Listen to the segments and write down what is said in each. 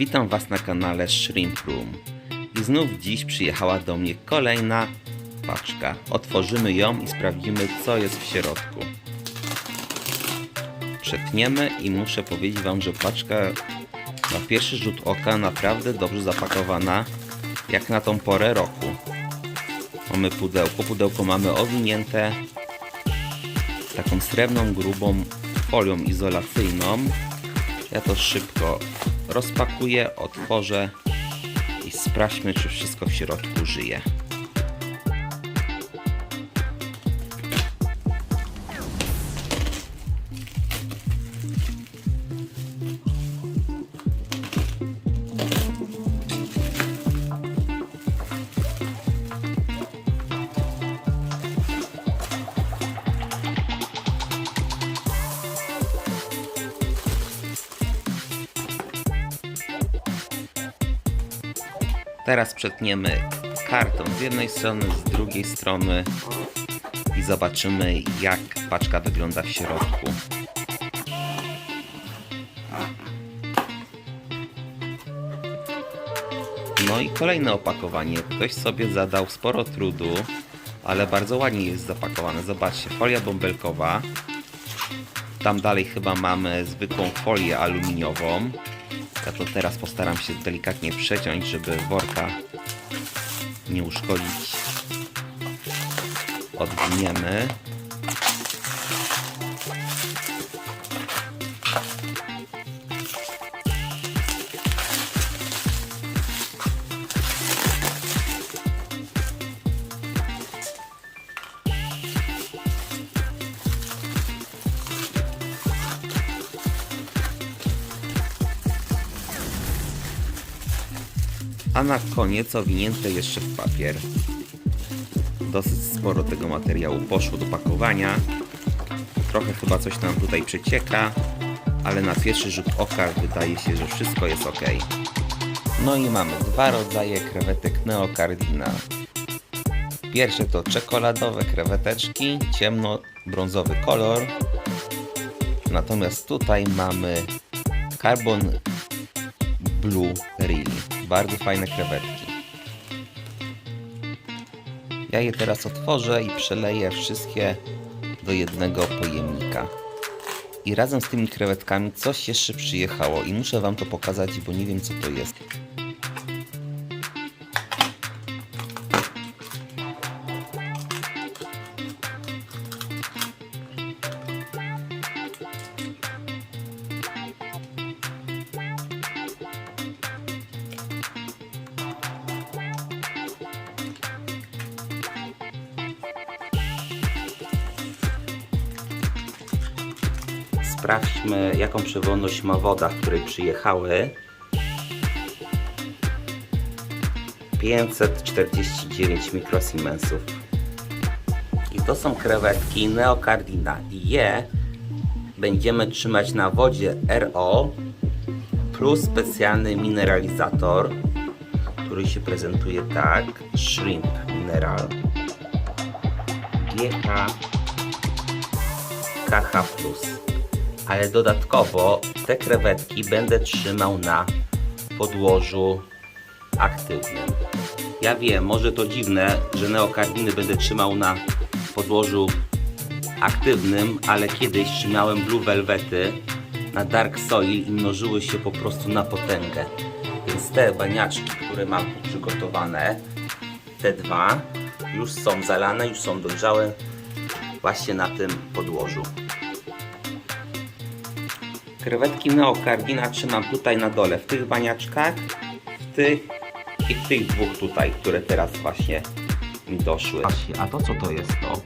Witam Was na kanale Shrimp Room. I znów dziś przyjechała do mnie kolejna paczka. Otworzymy ją i sprawdzimy co jest w środku. Przetniemy i muszę powiedzieć Wam, że paczka na pierwszy rzut oka naprawdę dobrze zapakowana jak na tą porę roku. Mamy pudełko, pudełko mamy owinięte taką srebrną, grubą folią izolacyjną. Ja to szybko rozpakuję, otworzę i sprawdźmy, czy wszystko w środku żyje. Teraz przetniemy karton z jednej strony, z drugiej strony i zobaczymy jak paczka wygląda w środku. No i kolejne opakowanie. Ktoś sobie zadał sporo trudu, ale bardzo ładnie jest zapakowane. Zobaczcie, folia bąbelkowa. Tam dalej chyba mamy zwykłą folię aluminiową. Ja to teraz postaram się delikatnie przeciąć, żeby worka nie uszkodzić. Odwiniemy. A na koniec owinięte jeszcze w papier. Dosyć sporo tego materiału poszło do pakowania. Trochę chyba coś nam tutaj przecieka, ale na pierwszy rzut oka wydaje się, że wszystko jest ok. No i mamy dwa rodzaje krewetek Neocardina. Pierwsze to czekoladowe kreweteczki, ciemno-brązowy kolor. Natomiast tutaj mamy Carbon Blue Really. Bardzo fajne krewetki. Ja je teraz otworzę i przeleję wszystkie do jednego pojemnika. I razem z tymi krewetkami coś jeszcze przyjechało i muszę Wam to pokazać, bo nie wiem co to jest. Sprawdźmy, jaką przewodność ma woda, w której przyjechały. 549 mikrosiemensów. I to są krewetki Neocardina. I je będziemy trzymać na wodzie RO plus specjalny mineralizator, który się prezentuje tak. Shrimp Mineral. GH KH+. Ale dodatkowo te krewetki będę trzymał na podłożu aktywnym. Ja wiem, może to dziwne, że neokardiny będę trzymał na podłożu aktywnym, ale kiedyś trzymałem blue velvety na dark soil i mnożyły się po prostu na potęgę. Więc te baniaczki, które mam przygotowane, te dwa, już są zalane, już są dojrzałe właśnie na tym podłożu. Krewetki neokardina trzymam tutaj na dole, w tych baniaczkach, w tych i w tych dwóch tutaj, które teraz właśnie mi doszły. A to co to jest to?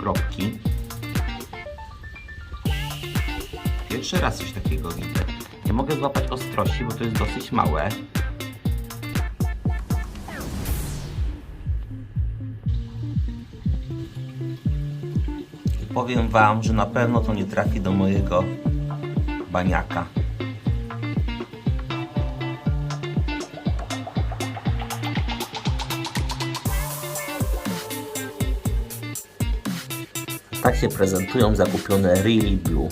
Kropki. Pierwszy raz coś takiego widzę. Nie mogę złapać ostrości, bo to jest dosyć małe. Powiem Wam, że na pewno to nie trafi do mojego baniaka. Tak się prezentują zakupione Really Blue.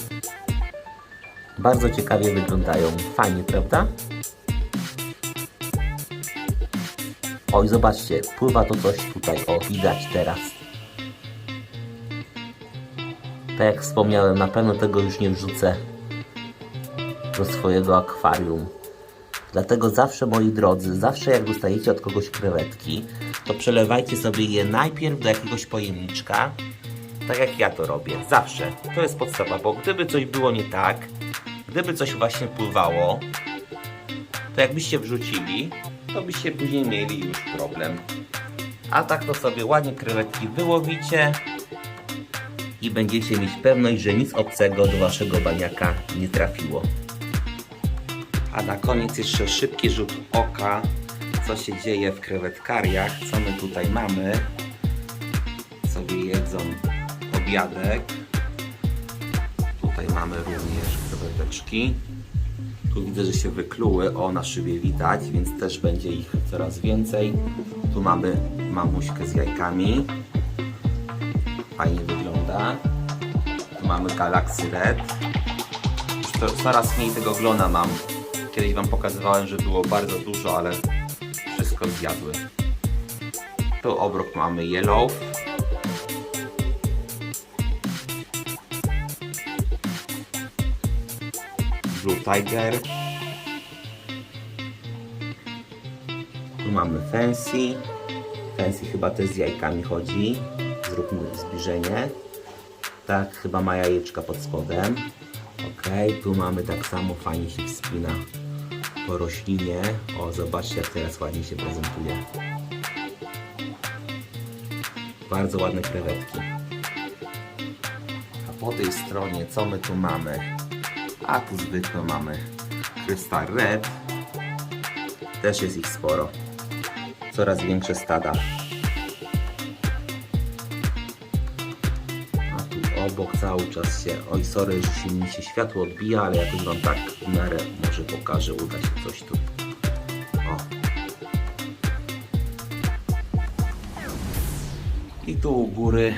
Bardzo ciekawie wyglądają. Fajnie, prawda? Oj, zobaczcie, pływa to coś tutaj, o, widać teraz. Tak jak wspomniałem, na pewno tego już nie wrzucę do swojego akwarium. Dlatego zawsze, moi drodzy, zawsze jak dostajecie od kogoś krewetki, to przelewajcie sobie je najpierw do jakiegoś pojemniczka, tak jak ja to robię, zawsze. To jest podstawa, bo gdyby coś było nie tak, gdyby coś właśnie pływało, to jakbyście wrzucili, to byście później mieli już problem. A tak to sobie ładnie krewetki wyłowicie i będziecie mieć pewność, że nic obcego do waszego baniaka nie trafiło. A na koniec jeszcze szybki rzut oka, co się dzieje w krewetkariach, co my tutaj mamy. Sobie jedzą obiadek. Tutaj mamy również kreweteczki. Tu widzę, że się wykluły, o na szybie widać, więc też będzie ich coraz więcej. Tu mamy mamuśkę z jajkami. Fajnie wygląda. Tu mamy Galaxy Red. Już coraz mniej tego glona mam. Kiedyś Wam pokazywałem, że było bardzo dużo, ale wszystko zjadły. Tu obok mamy Yellow. Blue Tiger. Tu mamy Fancy. Fancy chyba też z jajkami chodzi. Zróbmy zbliżenie. Tak, chyba ma jajeczka pod spodem. Ok, tu mamy tak samo, fajnie się wspina roślinie. O, zobaczcie jak teraz ładnie się prezentuje. Bardzo ładne krewetki. A po tej stronie co my tu mamy? A tu zwykle mamy Crystal Red. Też jest ich sporo. Coraz większe stada. Obok cały czas się... Oj, sorry, że się mi się światło odbija, ale jakoś Wam tak w miarę może pokażę. Uda się coś tu. O. I tu u góry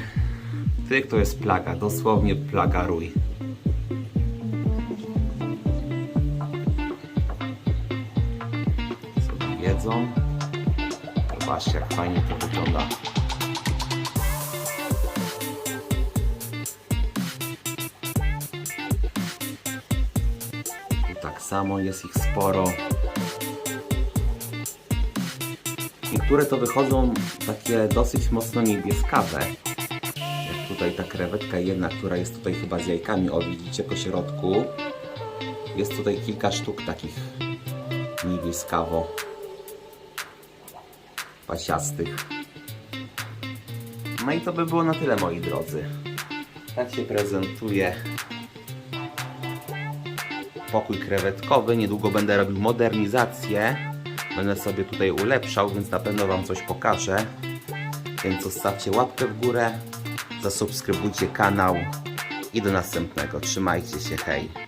tych to jest plaga, dosłownie plaga rój. sobie jedzą. Zobaczcie jak fajnie to wygląda. Tak samo jest ich sporo. Niektóre to wychodzą takie dosyć mocno niebieskawe. Jak tutaj ta krewetka jedna, która jest tutaj chyba z jajkami. O, widzicie po środku. Jest tutaj kilka sztuk takich niebieskawo pasiastych. No i to by było na tyle moi drodzy. Tak się prezentuje pokój krewetkowy. Niedługo będę robił modernizację. Będę sobie tutaj ulepszał, więc na pewno Wam coś pokażę. Więc zostawcie łapkę w górę, zasubskrybujcie kanał i do następnego. Trzymajcie się, hej!